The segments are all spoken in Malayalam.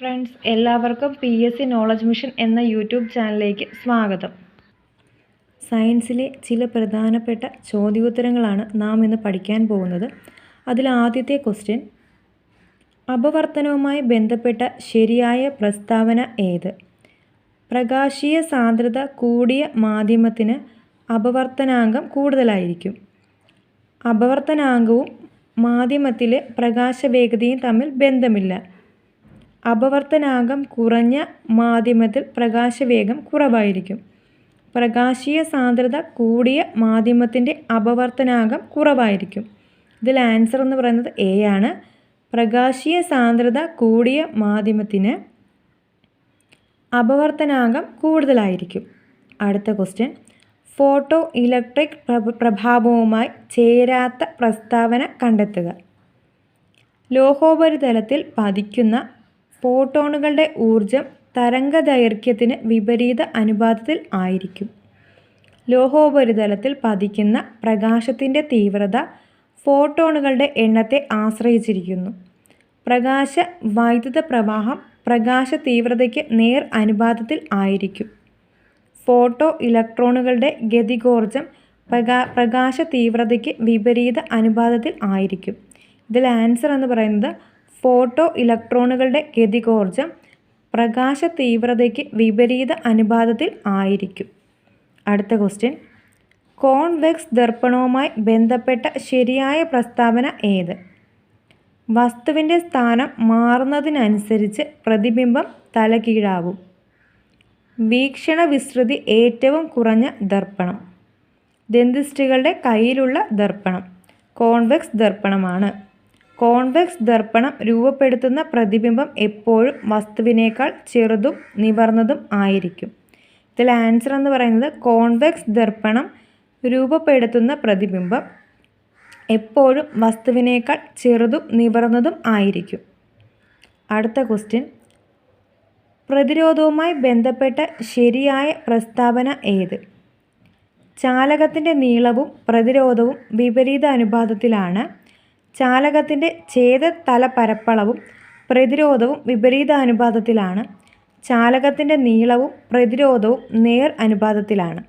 ഫ്രണ്ട്സ് എല്ലാവർക്കും P S C knowledge mission എന്ന യൂട്യൂബ് ചാനലിലേക്ക് സ്വാഗതം. സയൻസിലെ ചില പ്രധാനപ്പെട്ട ചോദ്യോത്തരങ്ങളാണ് നാം ഇന്ന് പഠിക്കാൻ പോകുന്നത്. അതിൽ ആദ്യത്തെ ക്വസ്റ്റ്യൻ അപവർത്തനവുമായി ബന്ധപ്പെട്ട ശരിയായ പ്രസ്താവന ഏത്? പ്രകാശീയ സാന്ദ്രത കൂടിയ മാധ്യമത്തിന് അപവർത്തനാംഗം കൂടുതലായിരിക്കും. അപവർത്തനാംഗവും മാധ്യമത്തിലെ പ്രകാശവേഗതയും തമ്മിൽ ബന്ധമില്ല. അപവർത്തനാങ്കം കുറഞ്ഞ മാധ്യമത്തിൽ പ്രകാശവേഗം കുറവായിരിക്കും. പ്രകാശീയ സാന്ദ്രത കൂടിയ മാധ്യമത്തിന്റെ അപവർത്തനാങ്കം കുറവായിരിക്കും. ഇതിൽ ആൻസർ എന്ന് പറയുന്നത് എ ആണ്. പ്രകാശീയ സാന്ദ്രത കൂടിയ മാധ്യമത്തിന് അപവർത്തനാങ്കം കൂടുതലായിരിക്കും. അടുത്ത ക്വസ്റ്റ്യൻ ഫോട്ടോ ഇലക്ട്രിക് പ്രഭാവവുമായി ചേരാത്ത പ്രസ്താവന കണ്ടെത്തുക. ലോഹോപരിതലത്തിൽ പതിക്കുന്ന ഫോട്ടോണുകളുടെ ഊർജം തരംഗദൈർഘ്യത്തിന് വിപരീത അനുപാതത്തിൽ ആയിരിക്കും. ലോഹോപരിതലത്തിൽ പതിക്കുന്ന പ്രകാശത്തിന്റെ തീവ്രത ഫോട്ടോണുകളുടെ എണ്ണത്തെ ആശ്രയിച്ചിരിക്കുന്നു. പ്രകാശ വൈദ്യുത പ്രവാഹം പ്രകാശ തീവ്രതയ്ക്ക് നേർ അനുപാതത്തിൽ ആയിരിക്കും. ഫോട്ടോ ഇലക്ട്രോണുകളുടെ ഗതികോർജം പ്രകാ പ്രകാശ തീവ്രതയ്ക്ക് വിപരീത അനുപാതത്തിൽ ആയിരിക്കും. ഇതിൽ ആൻസർ എന്ന് പറയുന്നത് ഫോട്ടോ ഇലക്ട്രോണുകളുടെ ഗതികോർജം പ്രകാശ തീവ്രതയ്ക്ക് വിപരീത അനുപാതത്തിൽ ആയിരിക്കും. അടുത്ത ക്വസ്റ്റ്യൻ കോൺവെക്സ് ദർപ്പണവുമായി ബന്ധപ്പെട്ട ശരിയായ പ്രസ്താവന ഏത്? വസ്തുവിന്റെ സ്ഥാനം മാറുന്നതിനനുസരിച്ച് പ്രതിബിംബം തലകീഴാവും വീക്ഷണ വിസ്തൃതി ഏറ്റവും കുറഞ്ഞ ദർപ്പണം. ദന്തിസ്റ്റുകളുടെ കയ്യിലുള്ള ദർപ്പണം. കോൺവെക്സ് ദർപ്പണമാണ്. കോൺവെക്സ് ദർപ്പണം രൂപപ്പെടുത്തുന്ന പ്രതിബിംബം എപ്പോഴും വസ്തുവിനേക്കാൾ ചെറുതും നിവർന്നതും ആയിരിക്കും. ഇതിൽ ആൻസർ എന്ന് പറയുന്നത് കോൺവെക്സ് ദർപ്പണം രൂപപ്പെടുത്തുന്ന പ്രതിബിംബം എപ്പോഴും വസ്തുവിനേക്കാൾ ചെറുതും നിവർന്നതും ആയിരിക്കും. അടുത്ത ക്വസ്റ്റ്യൻ. പ്രതിരോധവുമായി ബന്ധപ്പെട്ട ശരിയായ പ്രസ്താവന ഏത്? ചാലകത്തിന്റെ നീളവും പ്രതിരോധവും വിപരീത അനുപാതത്തിലാണ്. ചാലകത്തിന്റെ ഛേദ പരപ്പളവും പ്രതിരോധവും വിപരീത അനുപാതത്തിലാണ് ചാലകത്തിന്റെ നീളവും പ്രതിരോധവും നേർ അനുപാതത്തിലാണ്.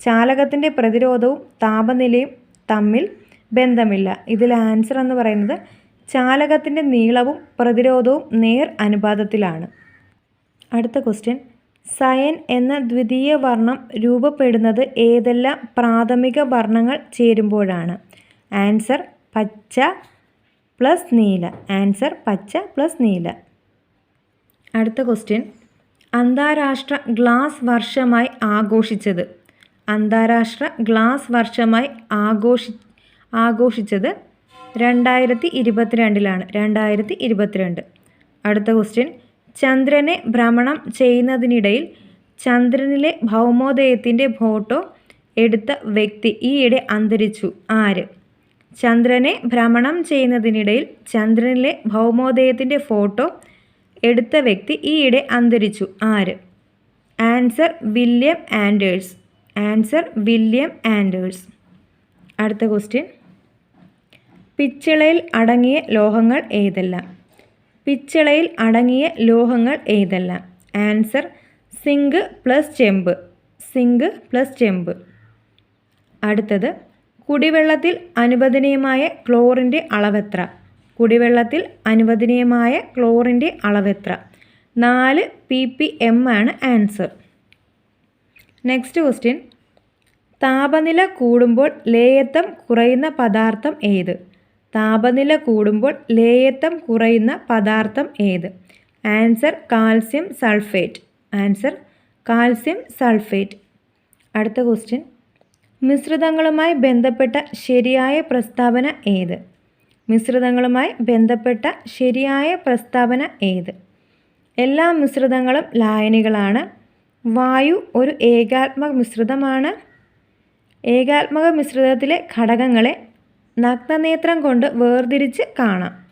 ചാലകത്തിന്റെ പ്രതിരോധവും താപനിലയും തമ്മിൽ ബന്ധമില്ല. ഇതിൽ ആൻസർ എന്ന് പറയുന്നത് ചാലകത്തിന്റെ നീളവും പ്രതിരോധവും നേർ അനുപാതത്തിലാണ്. അടുത്ത ക്വസ്റ്റ്യൻ. സയൻ എന്ന ദ്വിതീയ വർണം രൂപപ്പെടുന്നത് ഏതെല്ലാം പ്രാഥമിക വർണങ്ങൾ ചേരുമ്പോഴാണ്? ആൻസർ പച്ച പ്ലസ് നീല. ആൻസർ പച്ച പ്ലസ് നീല. അടുത്ത ക്വസ്റ്റ്യൻ. അന്താരാഷ്ട്ര ഗ്ലാസ് വർഷമായി ആഘോഷിച്ചത്. അന്താരാഷ്ട്ര ഗ്ലാസ് വർഷമായി ആഘോഷി ആഘോഷിച്ചത് രണ്ടായിരത്തി ഇരുപത്തിരണ്ടിലാണ് രണ്ടായിരത്തി ഇരുപത്തിരണ്ട് അടുത്ത ക്വസ്റ്റ്യൻ. ചന്ദ്രനെ ഭ്രമണം ചെയ്യുന്നതിനിടയിൽ ചന്ദ്രനിലെ ഭൗമോദയത്തിന്റെ ഫോട്ടോ എടുത്ത വ്യക്തി ഈയിടെ അന്തരിച്ചു. ആര്? ചന്ദ്രനെ ഭ്രമണം ചെയ്യുന്നതിനിടയിൽ ചന്ദ്രനിലെ ഭൗമോദയത്തിന്റെ ഫോട്ടോ എടുത്ത വ്യക്തി ഈയിടെ അന്തരിച്ചു. ആര്? Answer William Anders. Answer William Anders. അടുത്ത ക്വസ്റ്റ്യൻ. പിച്ചളയിൽ അടങ്ങിയ ലോഹങ്ങൾ ഏതെല്ലാം? പിച്ചളയിൽ അടങ്ങിയ ലോഹങ്ങൾ ഏതെല്ലാം? ആൻസർ സിങ്ക് പ്ലസ് ചെമ്പ്. സിങ്ക് പ്ലസ് ചെമ്പ്. അടുത്തത്. കുടിവെള്ളത്തിൽ അനുവദനീയമായ ക്ലോറിന്റെ അളവെത്ര? കുടിവെള്ളത്തിൽ അനുവദനീയമായ ക്ലോറിന്റെ അളവെത്ര? നാല് പി പി എം ആണ് ആൻസർ. Next question. താപനില കൂടുമ്പോൾ ലേയത്വം കുറയുന്ന പദാർത്ഥം ഏത്? താപനില കൂടുമ്പോൾ ലേയത്വം കുറയുന്ന പദാർത്ഥം ഏത്? Answer calcium sulphate. Answer calcium sulphate. അടുത്ത ക്വസ്റ്റ്യൻ. മിശ്രിതങ്ങളുമായി ബന്ധപ്പെട്ട ശരിയായ പ്രസ്താവന ഏത്? മിശ്രിതങ്ങളുമായി ബന്ധപ്പെട്ട ശരിയായ പ്രസ്താവന ഏത്? എല്ലാ മിശ്രിതങ്ങളും ലായനികളാണ്. വായു ഒരു ഏകാത്മക മിശ്രിതമാണ്. ഏകാത്മക മിശ്രിതത്തിലെ ഘടകങ്ങളെ നഗ്നനേത്രം കൊണ്ട് വേർതിരിച്ച് കാണാം.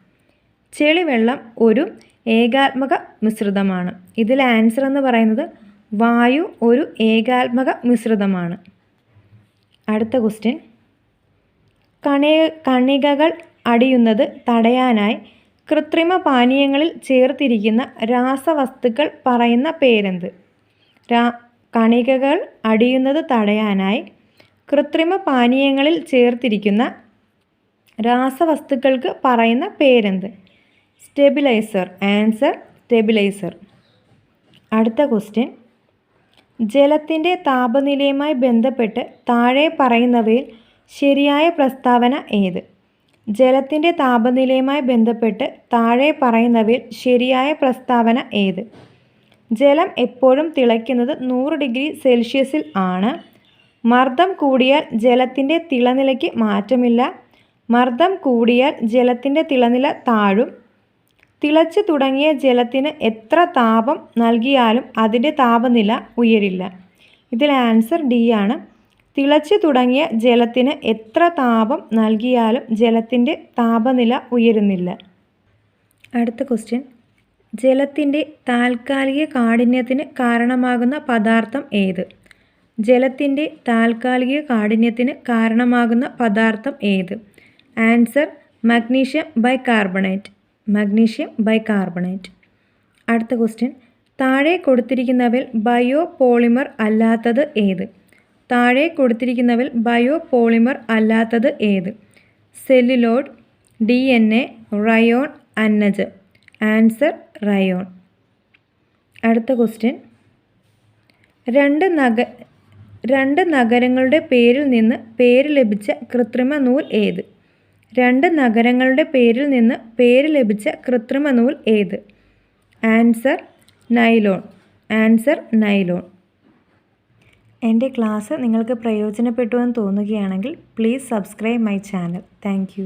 ചെളിവെള്ളം ഒരു ഏകാത്മക മിശ്രിതമാണ്. ഇതിൽ ആൻസർ എന്ന് പറയുന്നത് വായു ഒരു ഏകാത്മക മിശ്രിതമാണ്. അടുത്ത ക്വസ്റ്റ്യൻ കണി കണികകൾ അടിയുന്നത് തടയാനായി കൃത്രിമ പാനീയങ്ങളിൽ ചേർത്തിരിക്കുന്ന രാസവസ്തുക്കൾ പറയുന്ന പേരെന്ത്? രാ കണികകൾ അടിയുന്നത് തടയാനായി കൃത്രിമ പാനീയങ്ങളിൽ ചേർത്തിരിക്കുന്ന രാസവസ്തുക്കൾക്ക് പറയുന്ന പേരെന്ത്? സ്റ്റെബിലൈസർ ആൻസർ സ്റ്റെബിലൈസർ അടുത്ത ക്വസ്റ്റ്യൻ ജലത്തിന്റെ താപനിലയുമായി ബന്ധപ്പെട്ട് താഴെ പറയുന്നവയിൽ ശരിയായ പ്രസ്താവന ഏത്? ജലത്തിന്റെ താപനിലയുമായി ബന്ധപ്പെട്ട് താഴെ പറയുന്നവയിൽ ശരിയായ പ്രസ്താവന ഏത്? ജലം എപ്പോഴും തിളയ്ക്കുന്നത് നൂറ് ഡിഗ്രി സെൽഷ്യസിൽ ആണ്. മർദ്ദം കൂടിയാൽ ജലത്തിന്റെ തിളനിലയ്ക്ക് മാറ്റമില്ല. മർദ്ദം കൂടിയാൽ ജലത്തിന്റെ തിളനില താഴും. തിളച്ചു തുടങ്ങിയ ജലത്തിന് എത്ര താപം നൽകിയാലും അതിന്റെ താപനില ഉയരില്ല. ഇതിൽ ആൻസർ ഡി ആണ്. തിളച്ചു തുടങ്ങിയ ജലത്തിന് എത്ര താപം നൽകിയാലും ജലത്തിന്റെ താപനില ഉയരുന്നില്ല. അടുത്ത ക്വസ്റ്റ്യൻ. ജലത്തിന്റെ താൽക്കാലിക കാഠിന്യത്തിന് കാരണമാകുന്ന പദാർത്ഥം ഏത്? ജലത്തിന്റെ താൽക്കാലിക കാഠിന്യത്തിന് കാരണമാകുന്ന പദാർത്ഥം ഏത്? Answer magnesium bicarbonate magnesium bicarbonate. അടുത്ത ക്വസ്റ്റ്യൻ. താഴെ കൊടുത്തിരിക്കുന്നവയിൽ ബയോ പോളിമർ അല്ലാത്തത് ഏത്? താഴെ കൊടുത്തിരിക്കുന്നവയിൽ ബയോ പോളിമർ അല്ലാത്തത് ഏത്? Celluloid D N A rayon അന്നജ്. Answer rayon. അടുത്ത ക്വസ്റ്റ്യൻ. രണ്ട് നഗ രണ്ട് നഗരങ്ങളുടെ പേരിൽ നിന്ന് പേര് ലഭിച്ച കൃത്രിമ നൂൽ ഏത്? രണ്ട് നഗരങ്ങളുടെ പേരിൽ നിന്ന് പേര് ലഭിച്ച കൃത്രിമ നൂൽ ഏത്? Answer nylon. Answer nylon. എന്റെ ക്ലാസ് നിങ്ങൾക്ക് പ്രയോജനപ്പെട്ടു എന്ന് തോന്നുകയാണെങ്കിൽ please subscribe my channel. Thank